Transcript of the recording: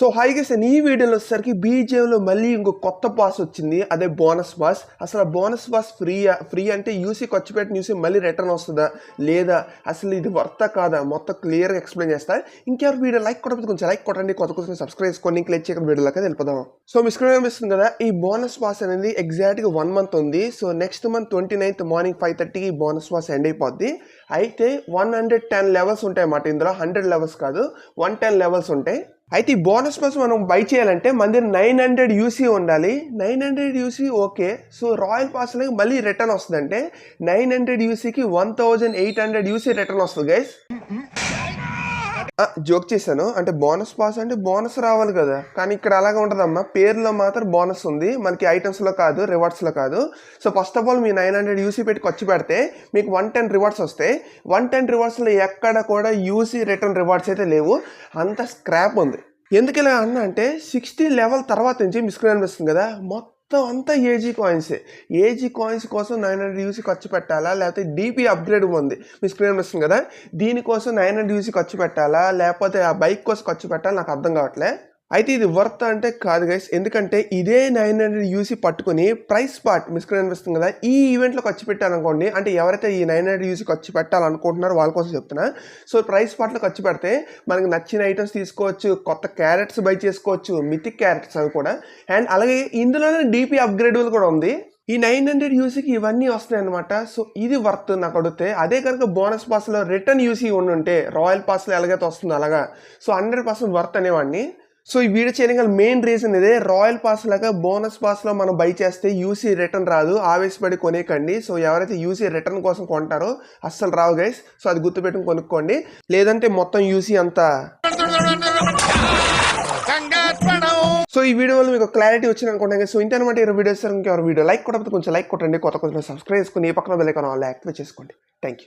So hi guys ఈ వీడియోలో వచ్చేసరికి బీజేలో మళ్ళీ ఇంకో కొత్త పాస్ వచ్చింది. అదే బోనస్ పాస్ అసలు ఆ బోనస్ పాస్ ఫ్రీ ఫ్రీ అంటే యూసీ ఖర్చు పెట్టిన యూసీ మళ్ళీ రిటర్న్ వస్తుందా? లేదా అసలు ఇది వర్త కాదా? మొత్తం క్లియర్గా ఎక్స్ప్లెయిన్ చేస్తా. ఇంకెవరు వీడియో లైక్ కొట్టకపోతే కొంచెం లైక్ కొట్టండి. కొత్త కొంచెం సబ్స్క్రైబ్ చేసుకోండి. క్లిక్ చేయకుండా వీడియోలోకి వెళ్ళిపోదాం. సో మీ స్క్రీన్ కనిపిస్తుంది కదా? ఈ బోనస్ పాస్ అనేది ఎగ్జాక్ట్గా వన్ మంత్ ఉంది. So next month twenty ninth morning five థర్టీకి బోనస్ పాస్ ఎండ్ అయిపోద్ది. అయితే వన్ హండ్రెడ్ టెన్ లెవెల్స్ ఉంటాయి అన్నమాట ఇందులో హండ్రెడ్ లెవెల్స్ కాదు. వన్ టెన్ లెవెల్స్ ఉంటాయి. అయితే ఈ బోనస్ పాస్ మనం బై చేయాలంటే మన దగ్గర నైన్ హండ్రెడ్ యూసీ ఉండాలి. Nine hundred UC okay. So royal పాస్లకి మళ్ళీ రిటర్న్ వస్తుందంటే nine hundred యూసీకి one thousand eight hundred UC return వస్తుంది గైస్ జోక్ చేశాను. అంటే బోనస్ పాస్ అంటే బోనస్ రావాలి కదా. కానీ ఇక్కడ అలాగే ఉంటుందమ్మా. పేరులో మాత్రం బోనస్ ఉంది. మనకి ఐటమ్స్లో కాదు రివార్డ్స్లో కాదు. సో ఫస్ట్ ఆఫ్ ఆల్ మీ నైన్ హండ్రెడ్ యూసీ పెట్టి ఖర్చు పెడితే మీకు వన్ టెన్ రివార్డ్స్ వస్తాయి. వన్ టెన్ రివార్డ్స్లో ఎక్కడ కూడా యూసీ రిటర్న్ రివార్డ్స్ అయితే లేవు. అంత స్క్రాప్ ఉంది. ఎందుకు ఇలా అన్నా అంటే సిక్స్టీ లెవెల్ తర్వాత నుంచి మిస్క్రీన్ అనిపిస్తుంది కదా. మొత్తం అంతా ఏజీ కాయిన్సే ఏజీ కాయిన్స్ కోసం నైన్ హండ్రెడ్ యూసీ ఖర్చు పెట్టాలా? లేకపోతే డీపీ అప్గ్రేడ్ ఉంది. మీ స్క్రీన్ వస్తుంది కదా? దీనికోసం నైన్ హండ్రెడ్ యూసీ ఖర్చు పెట్టాలా? లేకపోతే ఆ బైక్ కోసం ఖర్చు పెట్టాలా? నాకు అర్థం కావట్లే. అయితే ఇది వర్త్ అంటే కాదు గైస్ ఎందుకంటే ఇదే నైన్ హండ్రెడ్ యూసీ పట్టుకుని ప్రైస్ పార్ట్ మిస్క్రీన్ అనిపిస్తుంది కదా ఈ ఈవెంట్లో ఖర్చు పెట్టారనుకోండి అంటే ఎవరైతే ఈ నైన్ హండ్రెడ్ యూసీ ఖర్చు పెట్టాలనుకుంటున్నారో వాళ్ళ కోసం చెప్తున్నా. సో ప్రైస్ పార్ట్లో ఖర్చు పెడితే మనకి నచ్చిన ఐటమ్స్ తీసుకోవచ్చు కొత్త క్యారెట్స్ బై చేసుకోవచ్చు మితిక్ క్యారెట్స్ అవి కూడా. అండ్ అలాగే ఇందులోనే డీపీ అప్గ్రేడబుల్ కూడా ఉంది. ఈ నైన్ హండ్రెడ్ యూసీకి ఇవన్నీ వస్తాయి అనమాట సో ఇది వర్త్ నాకు అడిగితే అదే కనుక బోనస్ పాస్లో రిటర్న్ యూసీ ఉండి ఉంటే రాయల్ పాస్లో ఎలాగైతే వస్తుందో అలాగా. సో హండ్రెడ్ పర్సెంట్ వర్త్ అనేవాడిని. సో ఈ వీడియో చేయడం గల మెయిన్ రీజన్ ఇదే. రాయల్ పాస్ లాగా బోనస్ పాస్లో మనం బై చేస్తే యూసీ రిటర్న్ రాదు. ఆవేశపడి కొనేకండి సో ఎవరైతే యూసీ రిటర్న్ కోసం కొంటారో అస్సలు రావు గైస్ సో అది గుర్తుపెట్టుకుని కొనుక్కోండి. లేదంటే మొత్తం యూసీ అంతా. సో ఈ వీడియో వల్ల మీకు క్లారిటీ వచ్చింది అనుకుంటాను సో ఇంత అనమాట ఈ వీడియోస్ ఇంకెవరు వీడియో లైక్ కొట్టకపోతే కొంచెం లైక్ కొట్టండి. కొత్త కొంచెం సబ్స్క్రైబ్ చేసుకుని ఈ పక్కన బెల్ ఐకాన్ ఆల్ యాక్టివేట్ చేసుకోండి. Thank you